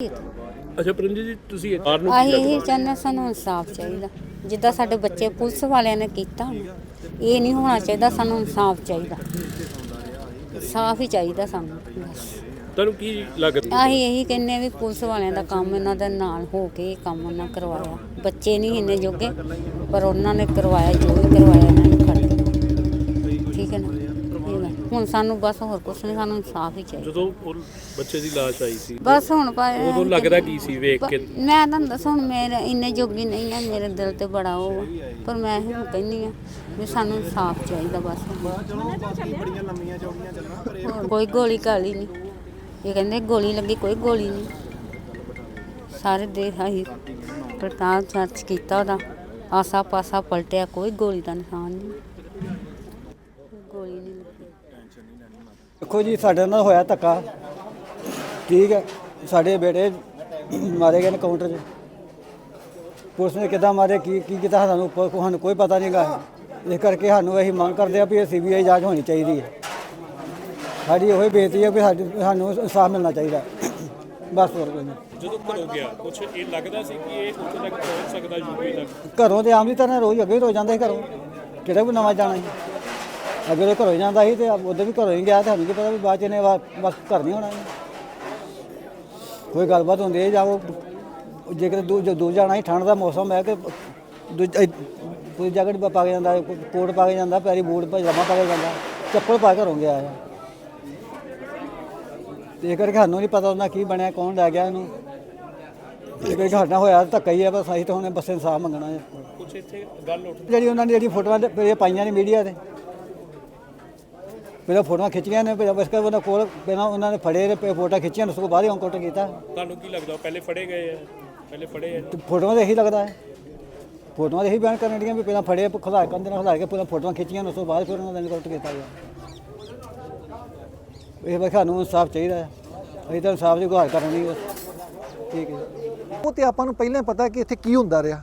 ਅੱਛਾ ਪਰਮਜੀਤ ਜੀ ਤੁਸੀਂ ਇਹ ਕਾਰ ਨੂੰ ਇਹੀ ਚਾਹੁੰਦੇ ਸਾਨੂੰ ਇਨਸਾਫ ਚਾਹੀਦਾ। ਜਿੱਦਾਂ ਸਾਡੇ ਬੱਚੇ ਪੁਲਿਸ ਵਾਲਿਆਂ ਨੇ ਕੀਤਾ ਇਹ ਨਹੀਂ ਹੋਣਾ ਚਾਹੀਦਾ ਸਾਨੂੰ ਇਨਸਾਫ ਚਾਹੀਦਾ। ਸਾਫ਼ ਹੀ ਚਾਹੀਦਾ ਸਾਨੂੰ ਬਸ। ਤੁਹਾਨੂੰ ਕੀ ਲੱਗਦਾ ਆਹੀ ਇਹੀ ਕਹਿੰਦੇ ਆ ਵੀ ਪੁਲਿਸ ਵਾਲਿਆਂ ਦਾ ਕੰਮ ਇਹਨਾਂ ਦੇ ਨਾਲ ਹੋ ਕੇ ਇਹ ਕੰਮ ਉਹਨਾਂ ਕਰਵਾਇਆ। ਬੱਚੇ ਨਹੀਂ ਇੰਨੇ ਜੋਗੇ ਪਰ ਉਹਨਾਂ ਨੇ ਕਰਵਾਇਆ ਜੋ ਵੀ ਕਰਵਾਇਆ ਇਹਨਾਂ ਨੇ ਖੜ ਕੇ। ਠੀਕ ਹੈ ਨਾ ਇਹ ਗੱਲ। ਹੁਣ ਸਾਨੂੰ ਬਸ ਹੋਰ ਕੁਛ ਨਹੀਂ ਸਾਨੂੰ ਇਨਸਾਫ ਹੀ ਚਾਹੀਦਾ। ਜਦੋਂ ਉਹ ਬੱਚੇ ਦੀ ਲਾਸ਼ ਆਈ ਸੀ ਬਸ ਹੁਣ ਪਰ ਉਦੋਂ ਲੱਗਦਾ ਕੀ ਸੀ ਵੇਖ ਕੇ? ਮੈਂ ਤੁਹਾਨੂੰ ਦੱਸਾਂ ਹੁਣ ਮੇਰੇ ਇੰਨੇ ਜੋਗੀ ਨਹੀਂ ਆ ਮੇਰੇ ਦਿਲ ਤੇ ਬੜਾ ਉਹ ਆ। ਪਰ ਮੈਂ ਇਹ ਕਹਿੰਦੀ ਆ ਵੀ ਸਾਨੂੰ ਇਨਸਾਫ ਚਾਹੀਦਾ ਬਸ। ਹੋਰ ਕੋਈ ਗੋਲੀ ਕਾਲੀ ਨਹੀਂ ਇਹ ਕਹਿੰਦੇ ਗੋਲੀ ਲੱਗੀ ਕੋਈ ਗੋਲੀ ਨਹੀਂ ਸਾਰੇ ਦੇਖ ਆਹੀ ਪੜਤਾਲ ਸਰਚ ਕੀਤਾ ਉਹਦਾ। ਆਸਾ ਪਾਸਾ ਪਲਟਿਆ ਕੋਈ ਗੋਲੀ ਦਾ ਨਿਸ਼ਾਨ ਨਹੀਂ ਗੋਲੀ ਨਹੀਂ ਲੱਗੀ। ਦੇਖੋ ਜੀ ਸਾਡੇ ਨਾਲ ਹੋਇਆ ਧੱਕਾ। ਠੀਕ ਹੈ ਸਾਡੇ ਬੇਟੇ ਮਾਰੇ ਗਏ ਨੇ ਕਾਊਂਟਰ 'ਚ। ਪੁਲਿਸ ਨੇ ਕਿੱਦਾਂ ਮਾਰੇ ਕੀ ਕੀ ਕੀਤਾ ਸਾਨੂੰ ਉੱਪਰ ਸਾਨੂੰ ਕੋਈ ਪਤਾ ਨਹੀਂਗਾ ਇਸ ਕਰਕੇ ਸਾਨੂੰ ਅਸੀਂ ਮੰਗ ਕਰਦੇ ਆ ਵੀ ਇਹ ਸੀਬੀਆਈ ਜਾਂਚ ਹੋਣੀ ਚਾਹੀਦੀ ਹੈ। ਸਾਡੀ ਉਹੀ ਬੇਨਤੀ ਹੈ ਵੀ ਸਾਡੀ ਸਾਨੂੰ ਇਨਸਾਫ ਮਿਲਣਾ ਚਾਹੀਦਾ। ਬਸ ਹੋਰ ਕੋਈ ਨਹੀਂ। ਜਦੋਂ ਘਰੋਂ ਗਿਆ ਕੁਛ ਇਹ ਲੱਗਦਾ ਸੀ ਕਿ ਇਹ ਉੱਥੇ ਤੱਕ ਪਹੁੰਚ ਸਕਦਾ ਯੂਪੀ ਤੱਕ? ਘਰੋਂ ਤੇ ਆਮ ਦੀ ਤਰ੍ਹਾਂ ਰੋਜ਼ ਅੱਗੇ ਰੋਜ਼ ਜਾਂਦਾ ਸੀ ਘਰੋਂ। ਕਿਹੜਾ ਵੀ ਨਵਾਂ ਜਾਣਾ ਸੀ? ਅੱਗੇ ਉਹ ਘਰੋਂ ਹੀ ਜਾਂਦਾ ਸੀ ਤੇ ਉਹਦੇ ਵੀ ਘਰੋਂ ਹੀ ਗਿਆ ਤੇ ਸਾਨੂੰ ਕੀ ਪਤਾ ਵੀ ਬਾਅਦ ਚ ਇਹਨੇ ਵਾ- ਬਸ ਘਰ ਨਹੀਂ ਹੋਣਾ ਇਹਨੇ। ਕੋਈ ਗੱਲਬਾਤ ਹੁੰਦੀ ਹੈ ਜਾਓ ਜੇ ਕਿਤੇ ਦੂਰ ਦੂਰ ਜਾਣਾ ਸੀ ਠੰਡ ਦਾ ਮੌਸਮ ਹੈ ਕਿ ਦੂਜ- ਕੋਈ ਜੈਕਟ ਪਾ ਕੇ ਜਾਂਦਾ ਕੋਈ ਕੋਟ ਪਾ ਕੇ ਜਾਂਦਾ ਪੈਰੀ ਬੂਟ ਪਜਾਮਾ ਪਾ ਕੇ ਜਾਂਦਾ ਚੱਪਲ ਪਾ ਕੇ ਘਰੋਂ ਗਿਆ ਹੈ ਤੇ ਇਹ ਕਰਕੇ ਸਾਨੂੰ ਨਹੀਂ ਪਤਾ ਉਹਨਾਂ ਕੀ ਬਣਿਆ ਕੌਣ ਲੈ ਗਿਆ ਇਹਨੂੰ। ਇਹ ਕਰਕੇ ਸਾਡਾ ਹੋਇਆ ਧੱਕਾ ਹੀ ਹੈ ਬਸ ਅਸੀਂ ਤਾਂ ਹੁਣ ਬਸ ਇਨਸਾਫ ਮੰਗਣਾ ਹੈ। ਕੁਛ ਇੱਥੇ ਗੱਲ ਉੱਠ ਜਿਹੜੀ ਉਹਨਾਂ ਨੇ ਜਿਹੜੀ ਫੋਟੋਆਂ ਤੇ ਇਹ ਪਾਈਆਂ ਨੇ ਮੀਡੀਆ ਤੇ। ਪਹਿਲਾਂ ਫੋਟੋਆਂ ਖਿੱਚੀਆਂ ਨੇ ਫਿਰ ਬਸ ਕਰ ਉਹਨਾਂ ਕੋਲ ਪਹਿਲਾਂ ਉਹਨਾਂ ਨੇ ਫੜੇ ਤੇ ਫੋਟੋ ਖਿੱਚੀਆਂ ਉਸ ਤੋਂ ਬਾਅਦ ਹੀ ਕਾਊਂਟਰ ਕੀਤਾ। ਤੁਹਾਨੂੰ ਕੀ ਲੱਗਦਾ ਉਹ ਪਹਿਲੇ ਫੜੇ ਗਏ ਆ? ਪਹਿਲੇ ਫੜੇ ਆ? ਫੋਟੋਆਂ ਤੇ ਇਹੀ ਲੱਗਦਾ ਹੈ। ਫੋਟੋਆਂ ਤੇ ਇਹੀ ਬਿਆਨ ਕਰਨ ਦੀਆਂ ਵੀ ਪਹਿਲਾਂ ਫੜੇ ਖੁਲਾ ਕੰਦੇ ਨਾਲ ਖੁਲਾ ਕੇ ਪਹਿਲਾਂ ਫੋਟੋਆਂ ਖਿੱਚੀਆਂ ਉਸ ਤੋਂ ਬਾਅਦ ਫਿਰ ਉਹਨਾਂ ਦਾ ਕਾਊਂਟਰ ਕੀਤਾ ਗਿਆ ਇਹ ਬਸ ਸਾਨੂੰ ਇਨਸਾਫ ਚਾਹੀਦਾ ਹੈ। ਅਸੀਂ ਤਾਂ ਇਨਸਾਫ ਦੀ ਗੁਹਾਰ ਕਰਨੀ ਹੈ। ਠੀਕ ਹੈ। ਉਹ ਤੇ ਆਪਾਂ ਨੂੰ ਪਹਿਲਾਂ ਪਤਾ ਕਿ ਇੱਥੇ ਕੀ ਹੁੰਦਾ ਰਿਹਾ।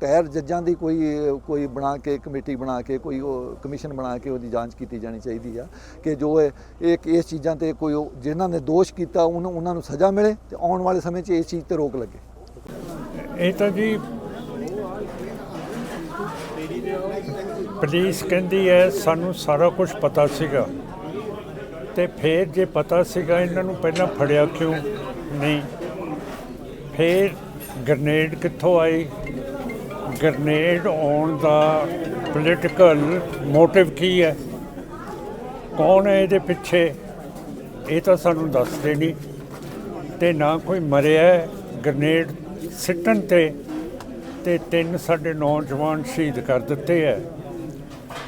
ਰਿਟਾਇਰ ਜੱਜਾਂ ਦੀ ਕੋਈ ਕੋਈ ਬਣਾ ਕੇ, ਕਮੇਟੀ ਬਣਾ ਕੇ, ਕੋਈ ਉਹ ਕਮਿਸ਼ਨ ਬਣਾ ਕੇ ਉਹਦੀ ਜਾਂਚ ਕੀਤੀ ਜਾਣੀ ਚਾਹੀਦੀ ਆ ਕਿ ਜੋ ਇਹ ਇਸ ਚੀਜ਼ਾਂ ਤੇ ਕੋਈ ਉਹ, ਜਿਨ੍ਹਾਂ ਨੇ ਦੋਸ਼ ਕੀਤਾ ਉਹਨੂੰ ਉਹਨਾਂ ਨੂੰ ਸਜ਼ਾ ਮਿਲੇ ਤੇ ਆਉਣ ਵਾਲੇ ਸਮੇਂ 'ਚ ਇਸ ਚੀਜ਼ ਤੇ ਰੋਕ ਲੱਗੇ। ਇਹ ਤਾਂ ਜੀ ਪੁਲਿਸ ਕਹਿੰਦੀ ਹੈ, ਸਾਨੂੰ ਸਾਰਾ ਕੁਝ ਪਤਾ ਸੀਗਾ। ਤੇ ਫਿਰ ਜੇ ਪਤਾ ਸੀਗਾ, ਇਹਨਾਂ ਨੂੰ ਪਹਿਲਾਂ ਫੜਿਆ ਕਿਉਂ ਨਹੀਂ? ਫਿਰ ਗ੍ਰਨੇਡ ਕਿੱਥੋਂ ਆਈ ਗ੍ਰਨੇਡ ਆਉਣ ਦਾ ਪੋਲੀਟੀਕਲ ਮੋਟਿਵ ਕੀ ਹੈ? ਕੌਣ ਹੈ ਇਹਦੇ ਪਿੱਛੇ? ਇਹ ਤਾਂ ਸਾਨੂੰ ਦੱਸਦੇ ਨਹੀਂ। ਤੇ ਨਾ ਕੋਈ ਮਰਿਆ। ਗ੍ਰਨੇਡ ਸਿੱਟਣ ਤੇ ਤੇ ਤਿੰਨ ਸਾਡੇ ਨੌਜਵਾਨ ਸ਼ਹੀਦ ਕਰ ਦਿੱਤੇ ਹੈ।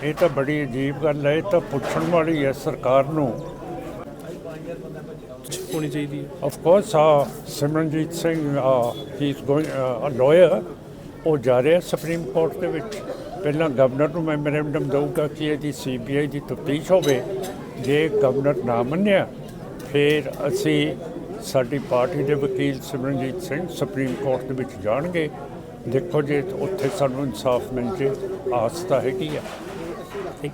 ਇਹ ਤਾਂ ਬੜੀ ਅਜੀਬ ਗੱਲ ਹੈ ਇਹ ਤਾਂ ਪੁੱਛਣ ਵਾਲੀ ਹੈ ਸਰਕਾਰ ਨੂੰ। ਹੋਣੀ ਚਾਹੀਦੀ ਹੈ। ਆਫ ਕੋਰਸ ਆ Simranjeet Singh he is going a liar ਉਹ ਜਾ ਰਿਹਾ ਸੁਪਰੀਮ ਕੋਰਟ ਦੇ ਵਿੱਚ। ਪਹਿਲਾਂ ਗਵਰਨਰ ਨੂੰ ਮੈਮੋਰੈਂਡਮ ਦਊਗਾ ਕਿ ਇਹਦੀ ਸੀਬੀਆਈ ਦੀ ਤਫਤੀਸ਼ ਹੋਵੇ। ਜੇ ਗਵਰਨਰ ਨਾ ਮੰਨਿਆ, ਫਿਰ ਅਸੀਂ ਸਾਡੀ ਪਾਰਟੀ ਦੇ ਵਕੀਲ ਸਿਮਰਨਜੀਤ ਸਿੰਘ ਸੁਪਰੀਮ ਕੋਰਟ ਦੇ ਵਿੱਚ ਜਾਣਗੇ। ਦੇਖੋ ਜੇ ਉੱਥੇ ਸਾਨੂੰ ਇਨਸਾਫ ਮਿਲ ਜੇ, ਆਸ ਤਾਂ ਹੈਗੀ ਆ। ਠੀਕ।